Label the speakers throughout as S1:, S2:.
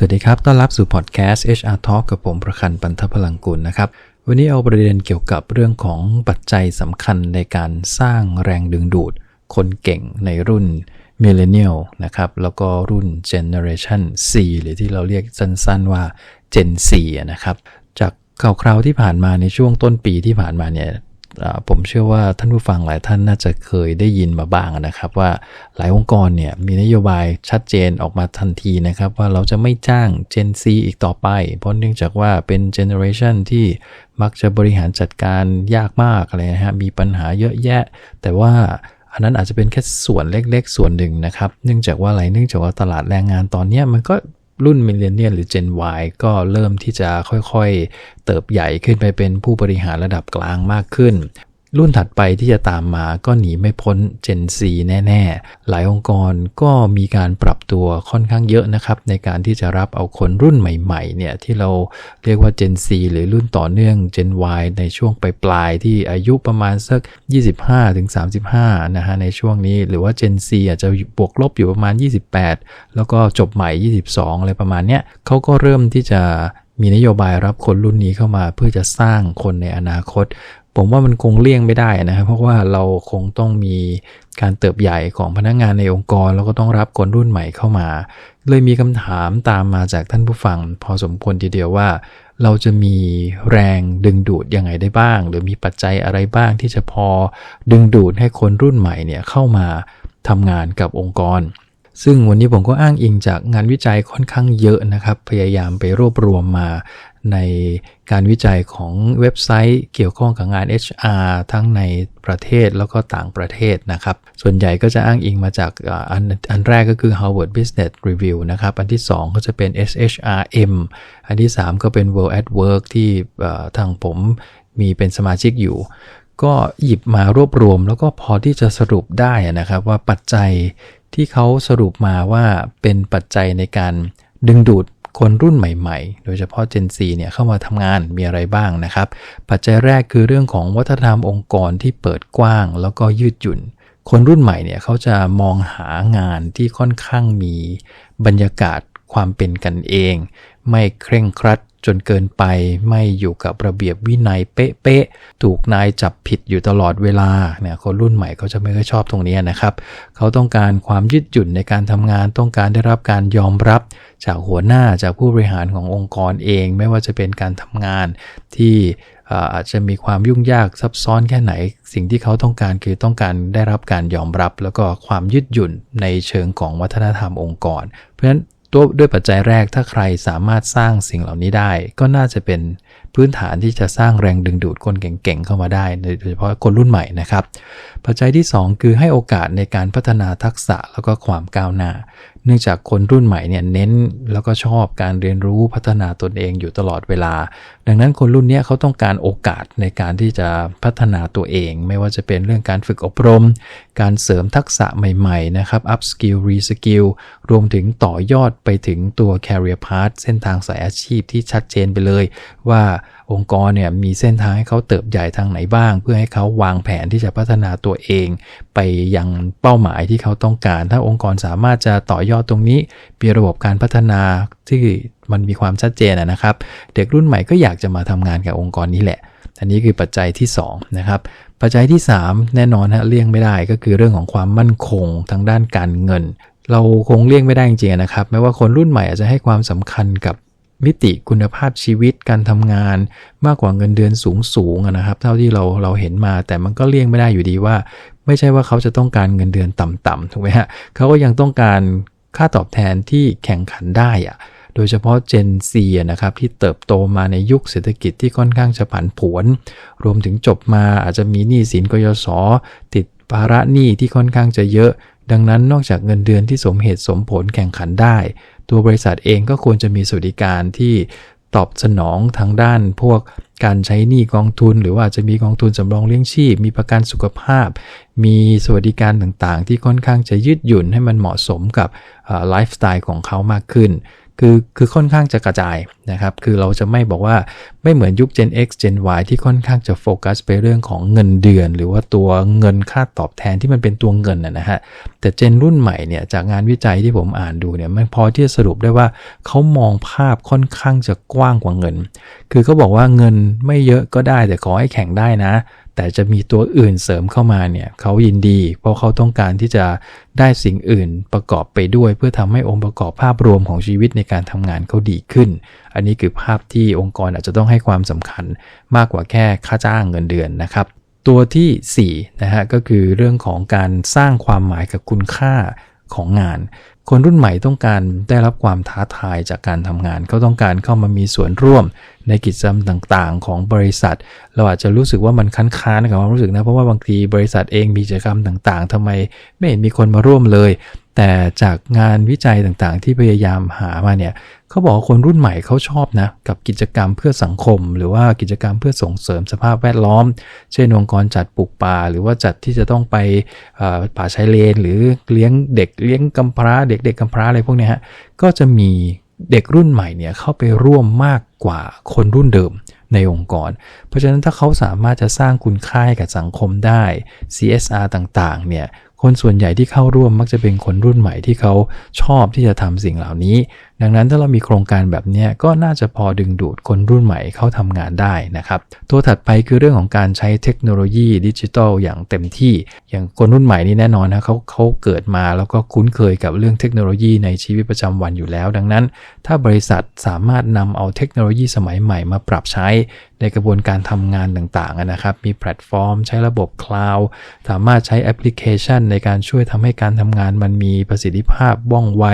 S1: สวัสดีครับ ต้อนรับสู่พอดแคสต์ HR Talk กับผมประคันปันทพลังกุลนะครับ วันนี้เอาประเด็นเกี่ยวกับเรื่องของปัจจัยสำคัญในการสร้างแรงดึงดูด คนเก่งในรุ่น Millennial นะครับ แล้วก็รุ่น Generation C หรือที่เราเรียกสั้นๆว่า Gen C นะครับ จากข่าวคราวที่ผ่านมาในช่วงต้นปีที่ผ่านมาเนี่ย ผมเชื่อว่าท่านผู้ฟังหลายท่านน่าจะเคยได้ยินมาบ้างนะครับว่าหลายองค์กรเนี่ยมีนโยบายชัดเจนออกมาทันทีนะครับว่าเราจะไม่จ้าง Gen Z อีกต่อไป เพราะเนื่องจากว่าเป็นเจเนอเรชันที่มักจะบริหารจัดการยากมากอะไรนะฮะมีปัญหาเยอะแยะ แต่ว่าอันนั้นอาจจะเป็นแค่ส่วนเล็กๆ ส่วนหนึ่งนะครับ เนื่องจากว่าอะไร เนื่องจากว่าตลาดแรงงานตอนนี้มันก็ รุ่นมิเลเนียลหรือ Gen Y ก็เริ่มที่จะค่อยๆ เติบใหญ่ขึ้นไปเป็นผู้บริหารระดับกลางมากขึ้น รุ่นถัดไปที่จะตามมาก็หนีไม่พ้น Gen Z แน่ ๆ หลายองค์กรก็มีการปรับตัวค่อนข้างเยอะนะครับ ในการที่จะรับเอาคนรุ่นใหม่ๆเนี่ยที่เราเรียกว่า Gen Z หรือรุ่นต่อเนื่อง Gen Y ในช่วงปลายๆที่อายุประมาณสัก 25-35 นะฮะในช่วงนี้ หรือว่า Gen Z อาจจะบวกลบอยู่ประมาณ 28 แล้วก็จบใหม่ 22 อะไรประมาณเนี้ยเขาก็เริ่มที่จะมีนโยบายรับคนรุ่นนี้เข้ามาเพื่อจะสร้างคนในอนาคต ผมว่ามันคงเลี่ยงไม่ได้นะครับเพราะว่าเราคงต้องมีการเติบใหญ่ของพนักงงานในองค์กร แล้วก็ต้องรับคนรุ่นใหม่เข้ามา เลยมีคำถามตามมาจากท่านผู้ฟัง พอสมควรทีเดียวว่า เราจะมีแรงดึงดูดยังไงได้บ้าง หรือมีปัจจัยอะไรบ้างที่จะพอดึงดูดให้คนรุ่นใหม่เนี่ยเข้ามาทำงานกับองค์กรซึ่งวันนี้ผมก็อ้างอิงจากงานวิจัยค่อนข้างเยอะนะครับ พยายามไปรวบรวมมา ในการวิจัยของเว็บไซต์เกี่ยวข้องกับงาน HR ทั้งในประเทศแล้วก็ต่างประเทศนะครับ ส่วนใหญ่ก็จะอ้างอิงมาจากอันอันแรกก็คือ Harvard Business Review นะครับ อันที่ 2 ก็จะเป็น SHRM อันที่ 3 ก็เป็น World at Work ที่ทางผมมีเป็นสมาชิกอยู่ ก็หยิบมารวบรวม แล้วก็พอที่จะสรุปได้นะครับว่าปัจจัยที่เขาสรุปมาว่าเป็นปัจจัยในการดึงดูด คนรุ่นใหม่ๆ โดยเฉพาะ Gen Z เนี่ยเข้ามาทำงานมีอะไรบ้างนะครับ ปัจจัยแรกคือเรื่องของวัฒนธรรมองค์กรที่เปิดกว้าง แล้วก็ยืดหยุ่น คนรุ่นใหม่เนี่ยเขาจะมองหางานที่ค่อนข้างมีบรรยากาศความเป็นกันเอง ไม่เคร่งครัด จนเกินไปไม่อยู่กับระเบียบวินัยเป๊ะๆถูกนายจับผิดอยู่ตลอดเวลาเนี่ยคนรุ่นใหม่เขาจะไม่ค่อยชอบตรงนี้นะครับ เขาต้องการความยืดหยุ่นในการทำงานต้องการได้รับการยอมรับจากหัวหน้าจากผู้บริหารขององค์กรเอง ไม่ว่าจะเป็นการทำงานที่อาจจะมีความยุ่งยากซับซ้อนแค่ไหน สิ่งที่เขาต้องการคือต้องการได้รับการยอมรับ แล้วก็ความยืดหยุ่นในเชิงของวัฒนธรรมองค์กร เพราะฉะนั้น ตัวด้วยปัจจัยแรกถ้าใครสามารถสร้างสิ่งเหล่านี้ได้ ก็น่าจะเป็นพื้นฐานที่จะสร้างแรงดึงดูดคนเก่งๆเข้ามาได้โดยเฉพาะคนรุ่นใหม่นะครับ ปัจจัยที่ 2 คือให้โอกาสในการพัฒนาทักษะแล้วก็ความก้าวหน้า เนื่องจากคนรุ่นใหม่เนี่ยเน้นแล้วก็ชอบการเรียนรู้พัฒนาตนเองอยู่ตลอดเวลา ดังนั้นคนรุ่นนี้เขาต้องการโอกาสในการที่จะพัฒนาตัวเอง ไม่ว่าจะเป็นเรื่องการฝึกอบรม การเสริมทักษะใหม่ๆนะครับ up skill re skill รวมถึงต่อยอดไปถึงตัว career path เส้นทางสายอาชีพที่ชัดเจนไปเลยว่า องค์กรเนี่ยมีเส้นทางให้เขาเติบใหญ่ทางไหนบ้าง เพื่อให้เขาวางแผนที่จะพัฒนาตัวเอง ไปยังเป้าหมายที่เขาต้องการ ถ้าองค์กรสามารถจะต่อยอดตรงนี้มีระบบการพัฒนาที่มันมีความชัดเจนนะครับ เด็กรุ่นใหม่ก็อยากจะมาทำงานกับองค์กรนี้แหละ อันนี้คือปัจจัยที่2นะครับปัจจัยที่ 3 แน่นอนฮะเลี่ยงไม่ได้ก็คือเรื่องของความมั่นคงทางด้านการเงินเราคงเลี่ยงไม่ได้จริงๆนะครับ แม้ว่าคนรุ่นใหม่อาจจะให้ความสำคัญกับ มิติคุณภาพชีวิตการทำงานมากกว่าเงินเดือนสูงสูงนะครับ เท่าที่เราเราเห็นมา แต่มันก็เลี่ยงไม่ได้อยู่ดีว่า ไม่ใช่ว่าเขาจะต้องการเงินเดือนต่ำๆถูกไหมฮะเขาก็ยังต้องการค่าตอบแทนที่แข่งขันได้อะโดยเฉพาะ Gen Z นะครับที่เติบโตมาในยุคเศรษฐกิจที่ค่อนข้างจะผันผวน รวมถึงจบมาอาจจะมีหนี้สินกยศติดภาระหนี้ที่ค่อนข้างจะเยอะ ดังนั้นนอกจากเงินเดือนที่สมเหตุสมผลแข่งขันได้ ตัวบริษัทเองก็ควรจะมีสวัสดิการที่ตอบสนองทางด้านพวกการใช้หนี้กองทุน หรือว่าจะมีกองทุนสำรองเลี้ยงชีพ มีประกันสุขภาพ มีสวัสดิการต่างๆ ที่ค่อนข้างจะยืดหยุ่นให้มันเหมาะสมกับไลฟ์สไตล์ของเขามากขึ้น คือคือค่อนข้างจะกระจายนะครับ คือเราจะไม่บอกว่าไม่เหมือนยุค Gen X Gen Y ที่ค่อนข้างจะโฟกัสไปเรื่องของเงินเดือน หรือว่าตัวเงินค่าตอบแทนที่มันเป็นตัวเงินนะฮะ แต่เจนรุ่นใหม่เนี่ยจากงานวิจัยที่ผมอ่านดูเนี่ยมันพอที่จะสรุปได้ว่าเขามองภาพค่อนข้างจะกว้างกว่าเงิน คือเขาบอกว่าเงินไม่เยอะก็ได้แต่ขอให้แข่งได้นะ แต่จะมีตัวอื่นเสริมเข้ามาเนี่ยเขายินดี เพราะเขาต้องการที่จะได้สิ่งอื่นประกอบไปด้วย เพื่อทำให้องค์ประกอบภาพรวมของชีวิตในการทำงานเขาดีขึ้น อันนี้คือภาพที่องค์กรอาจจะต้องให้ความสำคัญมากกว่าแค่ค่าจ้างเงินเดือนนะครับ ตัวที่4นะฮะก็คือเรื่องของการสร้างความหมายกับคุณค่า ของงาน คนรุ่นใหม่ต้องการได้รับความท้าทายจากการทำงาน เขาต้องการเข้ามามีส่วนร่วมในกิจกรรมต่างๆ ของบริษัท เราอาจจะรู้สึกว่ามันค้านๆกับความรู้สึกนะ เพราะว่าบางทีบริษัทเองมีกิจกรรมต่างๆทำไมไม่เห็นมีคนมาร่วมเลย แต่จากงานวิจัยต่างๆ ที่พยายามหามาเนี่ยเขาบอกว่าคนรุ่นใหม่เขาชอบนะกับกิจกรรมเพื่อสังคม หรือว่ากิจกรรมเพื่อส่งเสริมสภาพแวดล้อม เช่นองค์กรจัดปลูกป่า หรือว่าจัดที่จะต้องไปป่าชายเลน หรือเลี้ยงเด็กเลี้ยงกำพร้า เด็กๆกำพร้าอะไรพวกนี้ฮะก็จะมีเด็กรุ่นใหม่เนี่ยเข้าไปร่วมมากกว่าคนรุ่นเดิมในองค์กร เพราะฉะนั้นถ้าเขาสามารถจะสร้างคุณค่าให้กับสังคมได้ CSR ต่างๆ เนี่ย คนส่วนใหญ่ที่เข้าร่วมมักจะเป็นคนรุ่นใหม่ที่เขาชอบที่จะทำสิ่งเหล่านี้ ดังนั้นถ้าเรามีโครงการแบบนี้ก็น่าจะพอดึงดูดคนรุ่นใหม่เข้าทำงานได้นะครับ ตัวถัดไปคือเรื่องของการใช้เทคโนโลยีดิจิทัลอย่างเต็มที่ อย่างคนรุ่นใหม่นี่แน่นอนนะเขาเขาเกิดมาแล้วก็คุ้นเคยกับเรื่องเทคโนโลยีในชีวิตประจำวันอยู่แล้ว ดังนั้น ถ้าบริษัทสามารถนำเอาเทคโนโลยีสมัยใหม่มาปรับใช้ในกระบวนการทำงานต่างๆนะครับ มีแพลตฟอร์ม ใช้ระบบคลาวด์สามารถใช้แอปพลิเคชันในการช่วยทำให้การทำงานมันมีประสิทธิภาพว่องไว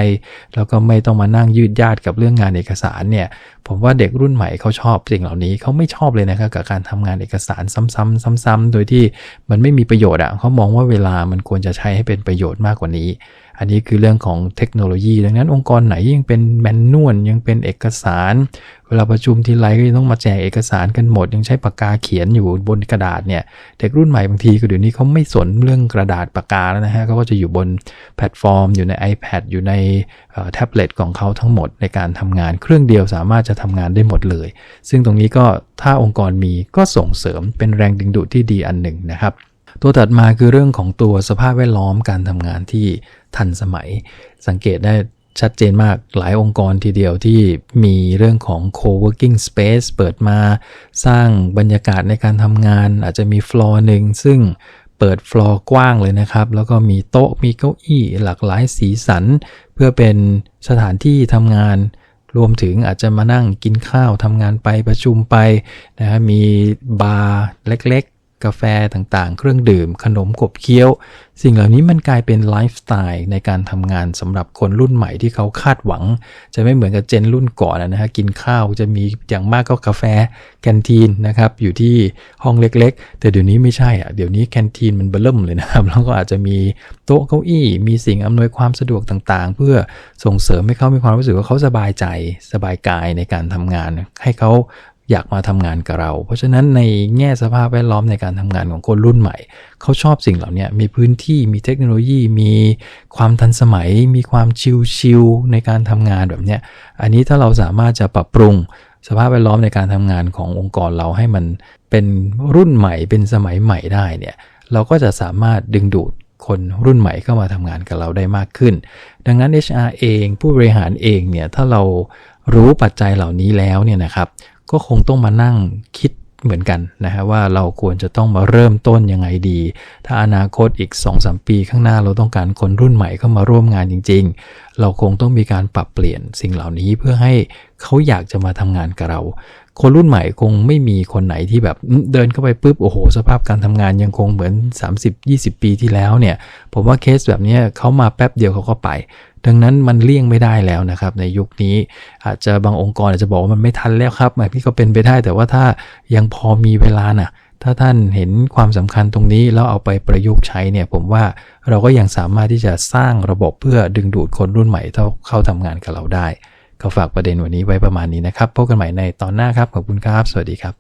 S1: แล้วก็ไม่ต้องมานั่งยืดยาดกับเรื่องงานเอกสารเนี่ย ผมว่าเด็กรุ่นใหม่เขาชอบสิ่งเหล่านี้เขาไม่ชอบเลยนะครับกับการทำงานเอกสารซ้ำๆซ้ำๆโดยที่มันไม่มีประโยชน์อะเขามองว่าเวลามันควรจะใช้ให้เป็นประโยชน์มากกว่านี้ อันนี้คือเรื่องของเทคโนโลยี ดังนั้นองค์กรไหนยังเป็นแมนนวลยังเป็นเอกสาร เวลาประชุมทีไรก็ยังต้องมาแจกเอกสารกันหมด ยังใช้ปากกาเขียนอยู่บนกระดาษเนี่ยเด็กรุ่นใหม่บางทีก็เดี๋ยวนี้เขาไม่สนเรื่องกระดาษปากกาแล้วนะฮะเขาก็จะอยู่บนแพลตฟอร์ม อยู่ใน iPad อยู่ในแท็บเล็ตของเขาทั้งหมดในการทำงาน เครื่องเดียวสามารถจะทำงานได้หมดเลย ซึ่งตรงนี้ก็ถ้าองค์กรมีก็ส่งเสริมเป็นแรงดึงดูดที่ดีอันหนึ่งนะครับ ตัวถัดมาคือเรื่องของตัวสภาพแวดล้อมการทำงานที่ทันสมัย สังเกตได้ชัดเจนมากหลายองค์กรทีเดียวที่มีเรื่องของ co-working space เปิดมาสร้างบรรยากาศในการทำงาน อาจจะมีฟลอร์หนึ่งซึ่งเปิดฟลอร์กว้างเลยนะครับ แล้วก็มีโต๊ะมีเก้าอี้หลากหลายสีสัน เพื่อเป็นสถานที่ทำงาน รวมถึงอาจจะมานั่งกินข้าวทำงานไปประชุมไปนะฮะมีบาร์เล็ก กาแฟต่างๆ เครื่องดื่ม ขนมกบเคี้ยว สิ่งเหล่านี้มันกลายเป็นไลฟ์สไตล์ในการทำงานสำหรับคนรุ่นใหม่ที่เขาคาดหวัง จะไม่เหมือนกับเจนรุ่นก่อนนะฮะกินข้าวจะมีอย่างมากก็กาแฟแคนทีนนะครับอยู่ที่ห้องเล็กๆ แต่เดี๋ยวนี้ไม่ใช่อะเดี๋ยวนี้แคนทีนมันเบิ่มเลยนะครับแล้วก็อาจจะมีโต๊ะเก้าอี้ มีสิ่งอำนวยความสะดวกต่างๆ เพื่อส่งเสริมให้เขามีความรู้สึกว่าเขาสบายใจสบายกายในการทำงาน ให้เขา อยากมาทำงานกับเรา เพราะฉะนั้นในแง่สภาพแวดล้อมในการทำงานของคนรุ่นใหม่ เขาชอบสิ่งเหล่านี้มีพื้นที่มีเทคโนโลยี มีความทันสมัย มีความชิลๆในการทำงานแบบนี้อันนี้ถ้าเราสามารถจะปรับปรุงสภาพแวดล้อมในการทำงานขององค์กรเราให้มันเป็นรุ่นใหม่เป็นสมัยใหม่ได้เนี่ยเราก็จะสามารถดึงดูดคนรุ่นใหม่เข้ามาทำงานกับเราได้มากขึ้น ดังนั้น HR เองผู้บริหารเองเนี่ยถ้าเรารู้ปัจจัยเหล่านี้แล้วเนี่ยนะครับ ก็คงต้องมานั่งคิดเหมือนกันนะฮะว่าเราควรจะต้องมาเริ่มต้นยังไงดี ถ้าอนาคตอีก 2-3 ปีข้างหน้าเราต้องการคนรุ่นใหม่เข้ามาร่วมงานจริง ๆ เราคงต้องมีการปรับเปลี่ยนสิ่งเหล่านี้เพื่อให้เขาอยากจะมาทำงานกับเรา คนรุ่นใหม่คงไม่มีคนไหนที่แบบเดินเข้าไปปุ๊บโอ้โห สภาพการทำงานยังคงเหมือน 30-20 ปีที่แล้วเนี่ย ผมว่าเคสแบบนี้เขามาแป๊บเดียวเขาก็ไป ดังนั้นมันเลี่ยงไม่ได้แล้วนะครับ ในยุคนี้อาจจะบางองค์กรอาจจะบอกว่ามันไม่ทันแล้วครับแบบนี้ก็เป็นไปได้ แต่ว่าถ้ายังพอมีเวลานะ่ะถ้าท่านเห็นความสำคัญตรงนี้แล้วเอาไปประยุกต์ใช้เนี่ยผมว่าเราก็ยังสามารถที่จะสร้างระบบเพื่อดึงดูดคนรุ่นใหม่เข้าทำงานกับเราได้ ก็ฝากประเด็นวันนี้ไว้ประมาณนี้นะครับพบกันใหม่ในตอนหน้าครับขอบคุณครับ สวัสดีครับ